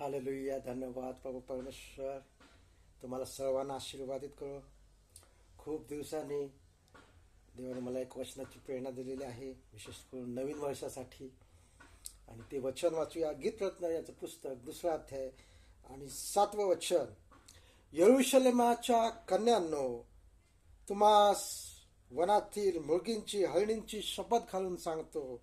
Hallelujah धन्यवाद प्रभू परमेश्वर. तुम्हाला सर्वांना आशीर्वादित करो. खूप दिवसांनी देवाने मला एक वचनाची प्रेरणा दिलेली आहे विशेष करून नवीन वर्षासाठी. आणि ते वचन वाचूया. गीतरत्न याचं पुस्तक दुसरा अध्याय आणि सातवं वचन. यरुशलेमाच्या कन्यांनो तुम्हास वनातील मुलगींची हळणींची शपथ घालून सांगतो.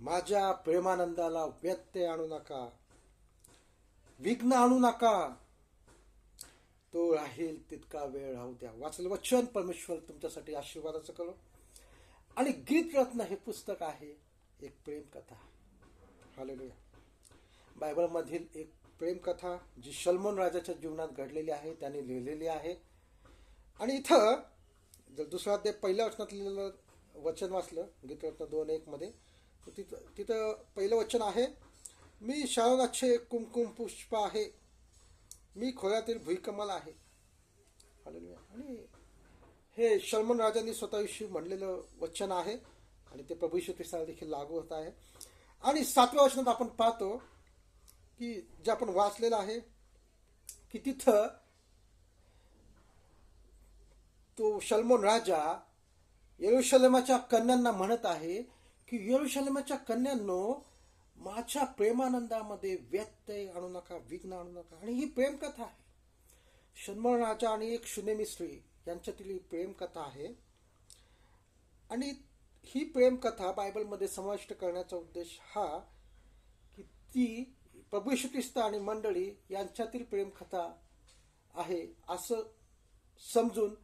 माझ्या प्रेमानंदाला व्यत्यय आणू नका. विघ्न आणू नका. तो राहील तितका वेळ राहू द्या. वाचलं वचन परमेश्वर तुमच्यासाठी आशीर्वादाचं करो. आणि गीत रत्न हे पुस्तक आहे एक प्रेमकथा हालेलुया बायबलमधील एक प्रेमकथा जी सलमोन राजाच्या जीवनात घडलेली आहे त्याने लिहिलेली आहे. आणि इथं जर दुसरा अध्याय पहिल्या वचनात लिहिलेलं वचन वाचलं गीतरत्न दोन एकमध्ये तर तिथं तिथं पहिलं वचन आहे मी शारदाचे कुमकुम पुष्प आहे. मी खोऱ्यातील भुईकमल आहे. आणि हे शर्मन राजांनी स्वतःविषयी म्हणलेलं वचन आहे. आणि ते प्रभू यीशू देखील लागू होत आहे. आणि सातव्या वचनात आपण पाहतो की जे आपण वाचलेलं आहे की तिथं तो शल्मोन राजा येरुशलेमाच्या कन्यांना म्हणत आहे की येरुशलेमाच्या कन्यांनो माझ्या प्रेमानंदामध्ये व्यत्यय आणू नका विघ्न आणू नका. आणि ही प्रेमकथा आहे. शल्मोन राजा आणि एक शुनेमी यांच्यातील ही प्रेमकथा आहे. आणि ही प्रेमकथा बायबलमध्ये समाविष्ट करण्याचा उद्देश हा की ती प्रभू ख्रिस्त आणि मंडळी यांच्यातील प्रेमकथा आहे असं समजून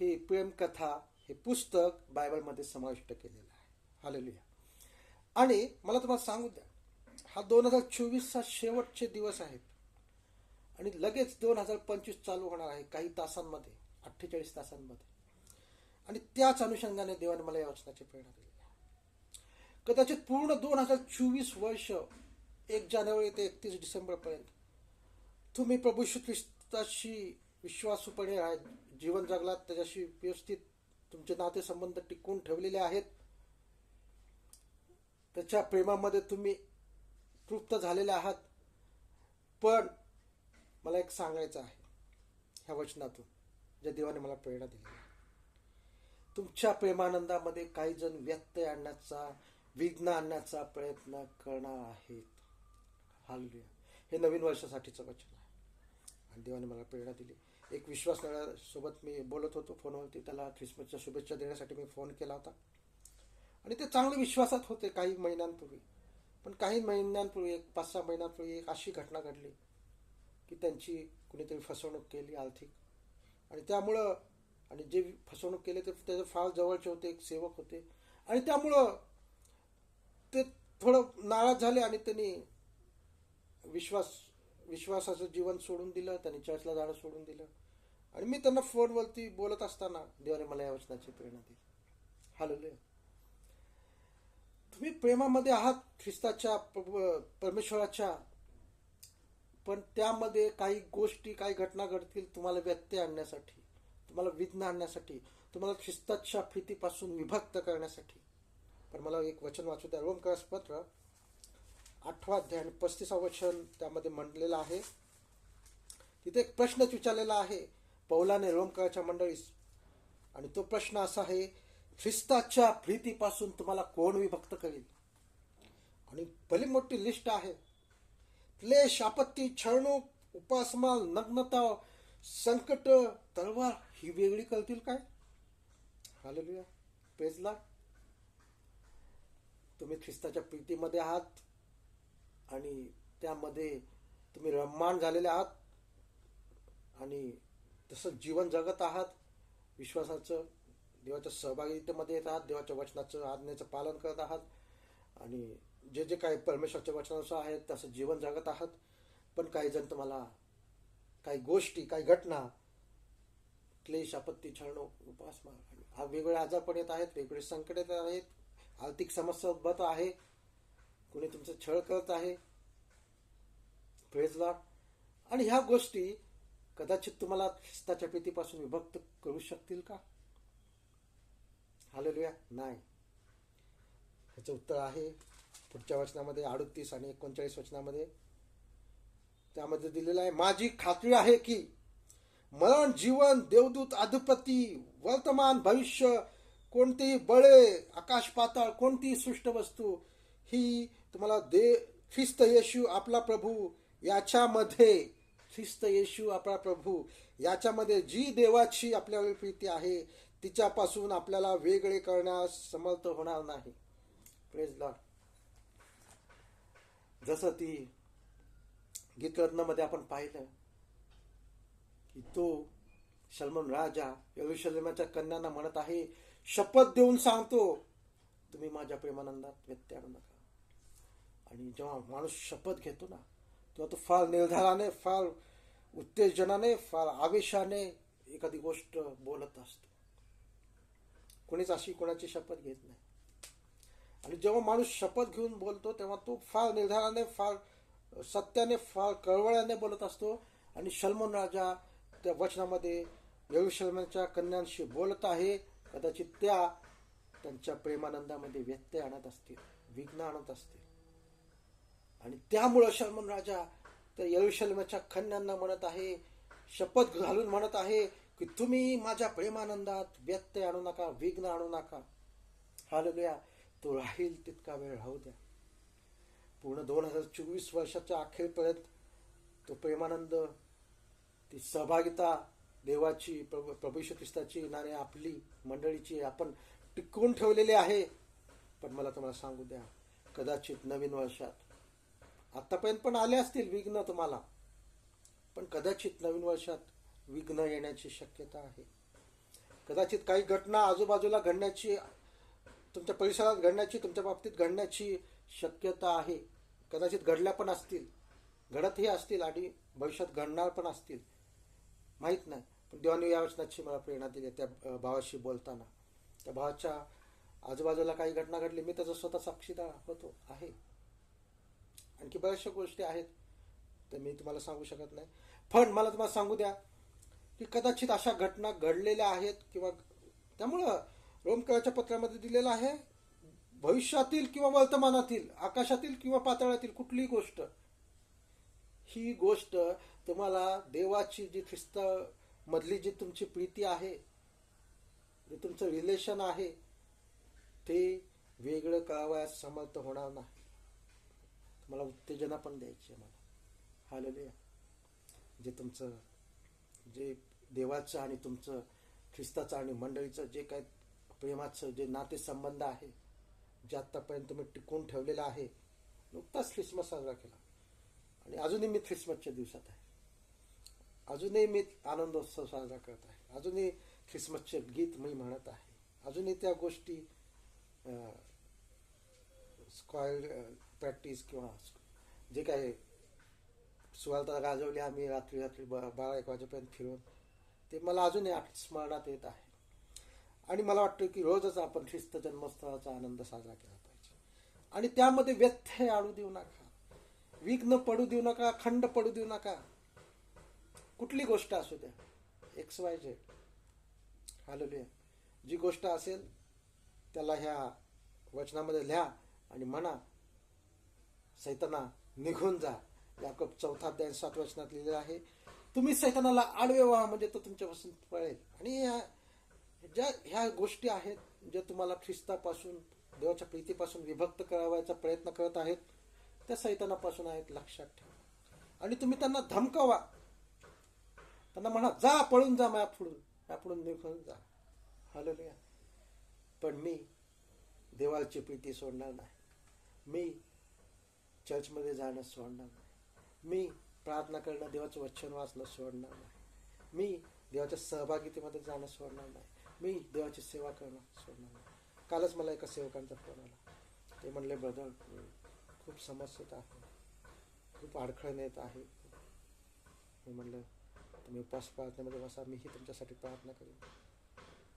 हे प्रेमकथा हे पुस्तक बायबलमध्ये समाविष्ट केलेलं आहे. हालेलुया आणि मला तुम्हाला सांगू द्या हा दोन हजार चोवीसचा शेवटचे दिवस आहेत. आणि लगेच दोन हजार पंचवीस चालू होणार आहे काही तासांमध्ये अठ्ठेचाळीस तासांमध्ये. आणि त्याच अनुषंगाने देवाने मला या वाचनाची प्रेरणा दिली आहे. कदाचित पूर्ण दोन हजार चोवीस वर्ष एक जानेवारी ते एकतीस डिसेंबरपर्यंत तुम्ही प्रभू श्री ख्रिस्ताशी विश्वासूपणे जीवन जगलात त्याच्याशी व्यवस्थित तुमचे नातेसंबंध टिकवून ठेवलेले आहेत त्याच्या प्रेमामध्ये तुम्ही तृप्त झालेले आहात. पण मला एक सांगायचं आहे. ह्या वचनातून ज्या देवाने मला प्रेरणा दिली तुमच्या प्रेमानंदामध्ये काही जण व्यत्यय आणण्याचा विघ्न आणण्याचा प्रयत्न करणार आहेत. हालुया हे नवीन वर्षासाठीचं वचन आहे. आणि देवाने मला प्रेरणा दिली. एक विश्वास सोबत मी बोलत होतो फोनवरती. त्याला ख्रिसमसच्या शुभेच्छा देण्यासाठी मी फोन केला होता. आणि ते चांगले विश्वासात होते काही महिन्यांपूर्वी. पण काही महिन्यांपूर्वी एक पाच सहा महिन्यांपूर्वी एक अशी घटना घडली की त्यांची कुणीतरी फसवणूक केली आर्थिक. आणि त्यामुळं आणि जे फसवणूक केले ते त्याचे फार जवळचे होते एक सेवक होते. आणि त्यामुळं ते थोडं नाराज झाले आणि त्यांनी विश्वास विश्वासाचं जीवन सोडून दिलं त्यांनी चर्चला जाणं सोडून दिलं. आणि मी त्यांना फोनवरती बोलत असताना देवाने मला या वचनाची प्रेरणा दिली. हालले तुम्ही प्रेमामध्ये आहात ख्रिस्ताच्या परमेश्वराच्या पण त्यामध्ये काही गोष्टी काही घटना घडतील तुम्हाला व्यत्यय आणण्यासाठी तुम्हाला विघ्न आणण्यासाठी तुम्हाला ख्रिस्ताच्या फितीपासून विभक्त करण्यासाठी. पण मला एक वचन वाचू द्या. रोमकास पत्र आठवा अध्याय आणि पस्तीसा वचन त्यामध्ये म्हटलेलं आहे. तिथे एक प्रश्नच विचारलेला आहे. पौलाने रोमकाच्या मंडळीस. आणि तो प्रश्न असा आहे ख्रिस्ताच्या प्रीतीपासून तुम्हाला कोण विभक्त करेल? आणि भली मोठी लिस्ट आहे. क्लेश आपत्ती छळणूक उपासमाल नग्नता संकट तलवार ही वेगळी करतील काय? हालेलुया. पेजला तुम्ही ख्रिस्ताच्या प्रीतीमध्ये आहात आणि त्यामध्ये तुम्ही रम्मान झालेले आहात आणि तसं जीवन जगत आहात. विश्वासाचं देवाच्या सहभागितेमध्ये येत आहात देवाच्या वचनाचं आज्ञेचं पालन करत आहात आणि जे जे काही परमेश्वरच्या वचनानुसार आहेत तसं जीवन जगत आहात. पण काही जण तुम्हाला काही गोष्टी काही घटना क्लेश आपत्ती छळणूक उपासमार हा वेगवेगळे आजार पण येत आहेत वेगवेगळे संकट येत आहेत आर्थिक समस्या उद्भवत आहे कुणी तुमचं छळ करत आहे प्रेजला आणि ह्या गोष्टी कदाचित तुम्हाला शिस्ताच्या प्रीतीपासून विभक्त करू शकतील का? हालेलुया नाही ह्याचं उत्तर आहे पुढच्या वचनामध्ये अडतीस आणि एकोणचाळीस वचनामध्ये. त्यामध्ये दिलेलं आहे माझी खात्री आहे की मरण जीवन देवदूत अधिपती वर्तमान भविष्य कोणतेही बळे आकाश पाताळ कोणतीही सृष्ट वस्तू ही तुम्हाला दे ख्रिस्त येशू आपला प्रभू याच्यामध्ये ख्रिस्त येशू आपला प्रभू याच्यामध्ये जी देवाची आपल्यावर प्रीती आहे तिच्यापासून आपल्याला वेगळे करण्यास समर्थ होणार नाही. प्रेज लॉर्ड जसं ती गीतरत्नामध्ये आपण पाहिलं की तो सलमान राजा यरुशलेमाच्या कन्यांना म्हणत आहे शपथ देऊन सांगतो तुम्ही माझ्या प्रेमानंदात व्यत्यय आणू नका. आणि जेव्हा माणूस शपथ घेतो ना तेव्हा तो फार निर्धाराने फार उत्तेजनाने फार आवेशाने एखादी गोष्ट बोलत असतो. कोणीच अशी कोणाची शपथ घेत नाही. आणि जेव्हा माणूस शपथ घेऊन बोलतो तेव्हा तो फार निर्धाराने फार सत्याने फार कळवळ्याने बोलत असतो. आणि शलमन राजा त्या वचनामध्ये यरुशलमनच्या कन्यांशी बोलत आहे. कदाचित त्या त्यांच्या प्रेमानंदामध्ये व्यत्यय आणत असतील विघ्न आणत असतील. आणि त्यामुळं शलमन राजा त्या यरुशलेमाच्या कन्यांना म्हणत आहे शपथ घालून म्हणत आहे की तुम्ही माझ्या प्रेमानंदात व्यत्यय आणू नका विघ्न आणू नका. हालेलुया. तो राहील तितका वेळ राहू द्या. पूर्ण दोन हजार चोवीस वर्षाच्या अखेरपर्यंत तो प्रेमानंद ती सहभागिता देवाची प्रभू प्रभू ख्रिस्ताची नाणे आपली मंडळीची आपण टिकवून ठेवलेली आहे. पण मला तुम्हाला सांगू द्या कदाचित नवीन वर्षात. आतापर्यंत पण आले असतील विघ्न तुम्हाला पण कदाचित नवीन वर्षात विघ्न येण्याची शक्यता आहे. कदाचित काही घटना आजूबाजूला घडण्याची तुमच्या परिसरात घडण्याची तुमच्या बाबतीत घडण्याची शक्यता आहे. कदाचित घडल्या पण असतील घडतही असतील आणि भविष्यात घडणार पण असतील. माहीत नाही. पण देवाने या वचनाची मला प्रेरणा दिली त्या भावाशी बोलताना. त्या भावाच्या आजूबाजूला काही घटना घडली मी त्याचा स्वतः साक्षीदार होतो आहे. आणखी बऱ्याचशा गोष्टी आहेत तर मी तुम्हाला सांगू शकत नाही. पण मला तुम्हाला सांगू द्या की कदाचित अशा घटना घडलेल्या आहेत किंवा त्यामुळं रोमकळाच्या पत्रामध्ये दिलेलं आहे भविष्यातील किंवा वर्तमानातील आकाशातील किंवा पातळातील कुठलीही गोष्ट ही गोष्ट तुम्हाला देवाची जी ख्रिस्त मधली जी तुमची प्रीती आहे जे तुमचं रिलेशन आहे ते वेगळं करावयास समर्थ होणार नाही. तुम्हाला उत्तेजना पण द्यायची आहे मला. हालेलुया जे तुमचं जे देवाचं आणि तुमचं ख्रिस्ताचं आणि मंडळीचं जे काय प्रेमाचं जे नातेसंबंध आहे जे आत्तापर्यंत तुम्ही टिकून ठेवलेलं आहे नुकताच ख्रिसमस साजरा केला. आणि अजूनही मी ख्रिसमसच्या दिवसात आहे. अजूनही मी आनंदोत्सव साजरा करत आहे. अजूनही ख्रिसमसचे गीत मी म्हणत आहे. अजूनही त्या गोष्टी स्क्वायर प्रॅक्टिस किंवा जे काही सुवार्ता गाजवली आम्ही रात्री रात्री ब- बारा एक वाजेपर्यंत फिरून. ते मला अजूनही आठ स्मरणात येत आहे. आणि मला वाटतं की रोजच आपण ख्रिस्त जन्मोत्सवाचा आनंद साजरा केला पाहिजे. आणि त्यामध्ये व्यत्यय आणू देऊ नका. विघ्न पडू देऊ नका खंड पडू देऊ नका. कुठली गोष्ट असू द्या. एक्स वाय झेड हालेलुया जी गोष्ट असेल त्याला ह्या वचनामध्ये लिहा आणि म्हणा सैताना निघून जा. याकब चौथा अध्याय सात वचनात लिहिलेलं आहे. तुम्ही सैतानाला आडवे व्हा म्हणजे तो तुमच्यापासून पळेल. आणि ह्या ज्या ह्या गोष्टी आहेत ज्या तुम्हाला ख्रिस्तापासून देवाच्या प्रीतीपासून विभक्त करावायचा प्रयत्न करत आहेत त्या सैतानापासून आहेत लक्षात ठेवा. आणि तुम्ही त्यांना धमकावा. त्यांना म्हणा जा पळून जा मायापुढून मायापुढून निघून जा. हालेलुया पण मी देवाची प्रीती सोडणार नाही. मी चर्चमध्ये जाणं सोडणार नाही. मी प्रार्थना करणं देवाचं वचन वाचणं सोडणार नाही. मी देवाच्या सहभागितेमध्ये जाणं सोडणार नाही. मी देवाची सेवा करणं सोडणार नाही. कालच मला एका सेवकांचा फोन आला. ते म्हणले ब्रदर खूप समस्येत आहे. खूप अडखळण येत आहे. मी म्हणलं तुम्ही उपास प्रार्थनेमध्ये बसा. मीही तुमच्यासाठी प्रार्थना करेन.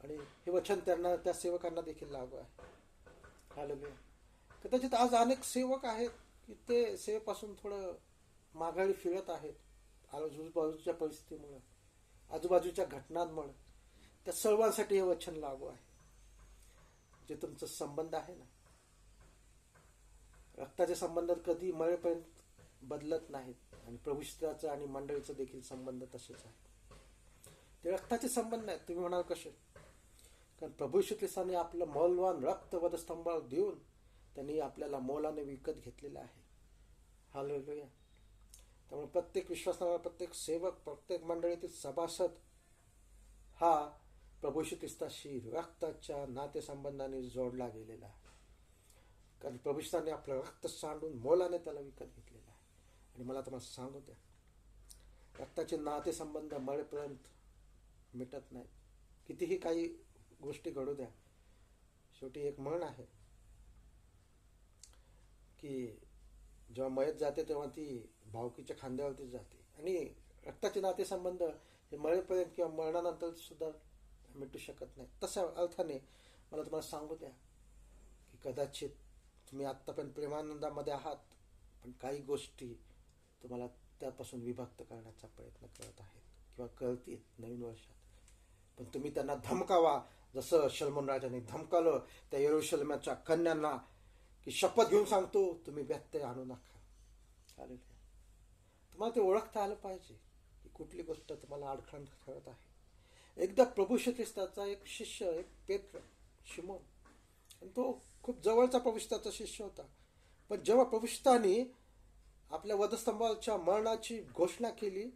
आणि हे वचन त्यांना त्या सेवकांना देखील लागू आहे. हालेलुया कदाचित आज अनेक सेवक आहेत की ते सेवेपासून थोडं माघारी फिरत आहेत. आजूबाजूच्या परिस्थितीमुळं आजूबाजूच्या घटनांमुळं त्या सर्वांसाठी हे वचन लागू आहे. जे तुमचं संबंध आहे ना रक्ताचे संबंध कधी मरेपर्यंत बदलत नाहीत आणि प्रभुष्टाचा आणि मंडळीचा देखील संबंध तसेच आहे ते रक्ताचे संबंध आहेत तुम्ही म्हणाल कसे? कारण प्रभू आपलं मौलवान रक्त वधस्तंभावर देऊन त्यांनी आपल्याला मोलाने विकत घेतलेलं आहे. हालेलुया. त्यामुळे प्रत्येक विश्वासनामा प्रत्येक सेवक प्रत्येक मंडळीतील सभासद हा प्रभूशी ख्रिस्ताशी रक्ताच्या नातेसंबंधाने जोडला गेलेला आहे. कारण प्रभू आपलं रक्त सांडून मोलाने त्याला विकत घेतलेलं आहे. आणि मला तुम्हाला सांगू द्या रक्ताचे नातेसंबंध मळेपर्यंत मिटत नाहीत. कितीही काही गोष्टी घडू द्या शेवटी एक म्हण आहे की जेव्हा मयत जाते तेव्हा ती भावकीच्या खांद्यावरतीच जाते. आणि रक्ताचे नातेसंबंध हे मळेपर्यंत किंवा मरणानंतर सुद्धा मिटू शकत नाही. तशा अर्थाने मला तुम्हाला सांगू द्या की कदाचित तुम्ही आत्तापर्यंत प्रेमानंदामध्ये आहात पण काही गोष्टी तुम्हाला त्यापासून विभक्त करण्याचा प्रयत्न करत आहेत किंवा करतील नवीन वर्षात. पण तुम्ही त्यांना धमकावा. जसं शलमन राजाने धमकावलं त्या येरुशलम्याच्या कन्यांना की शपथ घेऊन सांगतो तुम्ही व्यत्यय आणू नका. चालेल तुम्हाला ते ओळखता आलं पाहिजे की कुठली गोष्ट तुम्हाला अडखण ठरत आहे. एकदा प्रभू श्री एक शिष्य एक पेत्र शिमोन आणि तो खूप जवळचा प्रभुष्ठाचा शिष्य होता. पण जेव्हा प्रभुष्ठाने आपल्या वधस्तंभाच्या मरणाची घोषणा केली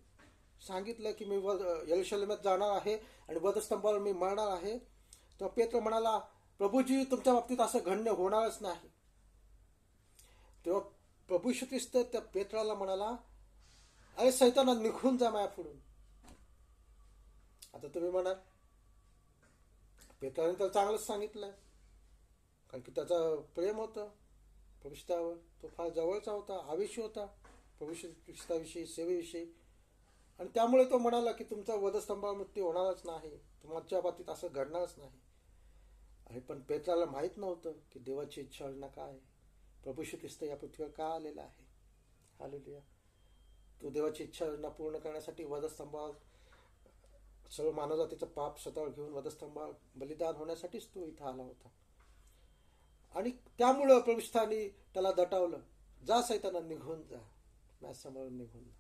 सांगितलं की मी वध यलशलमेत जाणार आहे आणि वधस्तंभावर मी मरणार आहे तेव्हा पेत्र म्हणाला प्रभूजी तुमच्या बाबतीत असं घडणं होणारच नाही. तेव्हा प्रभू श्री ख्रिस्त त्या पेत्राला म्हणाला अरे सैताना निघून जा माया पुढून. आता तुम्ही म्हणाल पेत्राने तर चांगलंच सांगितलंय कारण की त्याचं प्रेम होतं प्रभुष्ठावर तो फार जवळचा होता आवेशी होता प्रभुष्ठाविषयी सेवेविषयी. आणि त्यामुळे तो म्हणाला की तुमचा वधस्तंभावर मृत्यू होणारच नाही तुमच्या बाबतीत असं घडणारच नाही. आणि पण पेत्राला माहीत नव्हतं की देवाची इच्छा योजना काय आहे. प्रभू श्री ख्रिस्त या पृथ्वीवर का आलेला आहे? हालेलुया तो देवाची इच्छा योजना पूर्ण करण्यासाठी वधस्तंभावर सर्व मानवजातीचं पाप स्वतःवर घेऊन वधस्तंभावर बलिदान होण्यासाठीच तो इथं आला होता. आणि त्यामुळं प्रविष्ठांनी त्याला दटावलं. जा सैताना निघून जा. माझ्यासमोरून निघून जा.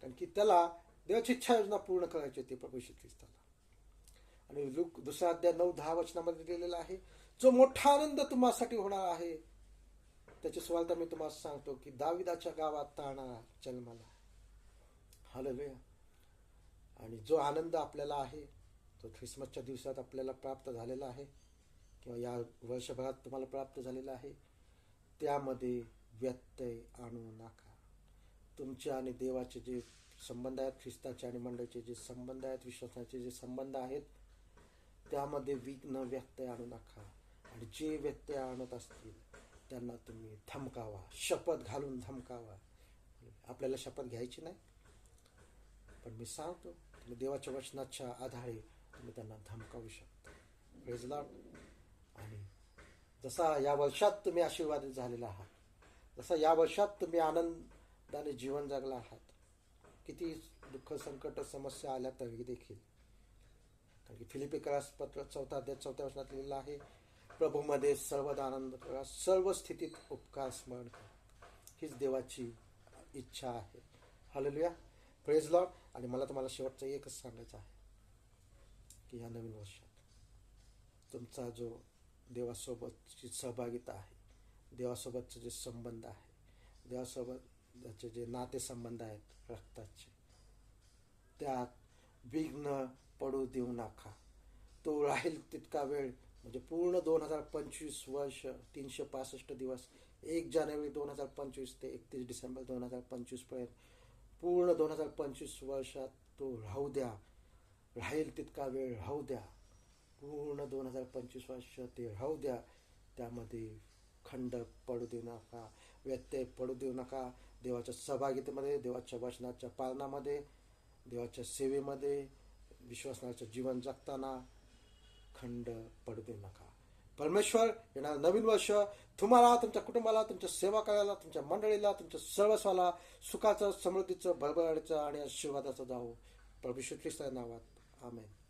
कारण की त्याला देवाची इच्छा योजना पूर्ण करायची होती प्रभू श्री ख्रिस्ताला. आणि लुक दुसरा अध्याय नऊ दहा वचनामध्ये दिलेला आहे. जो मोठा आनंद तुम्हासाठी होणार आहे त्याची सुवार्ता मी तुम्हाला सांगतो की दाविदाच्या गावात ताणा जन्माला हलवे आणि जो आनंद आपल्याला आहे तो ख्रिसमसच्या दिवसात आपल्याला प्राप्त झालेला आहे किंवा या वर्षभरात तुम्हाला प्राप्त झालेला आहे त्यामध्ये व्यत्यय आणू नका. तुमचे आणि देवाचे जे संबंध आहेत ख्रिस्ताचे आणि मंडळीचे जे संबंध आहेत विश्वासाचे जे संबंध आहेत त्यामध्ये विघ्न व्यत्यय आणू नका. आणि जे व्यत्यय आणत असतील त्यांना तुम्ही धमकावा शपथ घालून धमकावा. आपल्याला शपथ घ्यायची नाही. पण मी सांगतो तुम्ही देवाच्या वचनाच्या आधारे तुम्ही त्यांना धमकावू शकता. प्रेज आणि जसा या वर्षात तुम्ही आशीर्वादित झालेला आहात जसा या वर्षात तुम्ही आनंदाने जीवन जगला आहात किती दुःख संकट समस्या आल्या तरी देखील. कारण की फिलिपी पत्र चौथा अध्याय चौथ्या वर्षात लिहिलेलं आहे प्रभूमध्ये सर्वदानंद करा सर्व स्थितीत उपकार स्मरण करा. हीच देवाची इच्छा आहे. हालेलुया प्रेज लॉर्ड आणि मला तुम्हाला शेवटचं एकच सांगायचं आहे की या नवीन वर्षात तुमचा जो देवासोबतची सहभागिता आहे देवासोबतचे जे संबंध आहे देवासोबतचे जे नातेसंबंध आहेत रक्ताचे त्यात विघ्न पडू देऊ नका. तो राहील तितका वेळ म्हणजे पूर्ण दोन हजार पंचवीस वर्ष तीनशे पासष्ट दिवस एक जानेवारी दोन हजार पंचवीस ते एकतीस डिसेंबर दोन हजार पंचवीसपर्यंत पूर्ण दोन हजार पंचवीस वर्षात तो राहू द्या. राहील तितका वेळ राहू द्या. पूर्ण दोन हजार पंचवीस वर्ष ते राहू द्या. त्यामध्ये खंड पडू देऊ नका व्यत्यय पडू देऊ नका. देवाच्या सहभागितेमध्ये देवाच्या वचनाच्या पालनामध्ये देवाच्या सेवेमध्ये विश्वासनाचं जीवन जगताना खंड पडू देऊ नका. परमेश्वर येणार नवीन वर्ष तुम्हाला तुमच्या कुटुंबाला तुमच्या सेवा करायला तुमच्या मंडळीला तुमच्या सर्वस्वाला सुखाचं समृद्धीचं भरभराटीचं आणि आशीर्वादाचं जावो. परमेश्वर श्री ख्रिस्ता नावात. आमेन.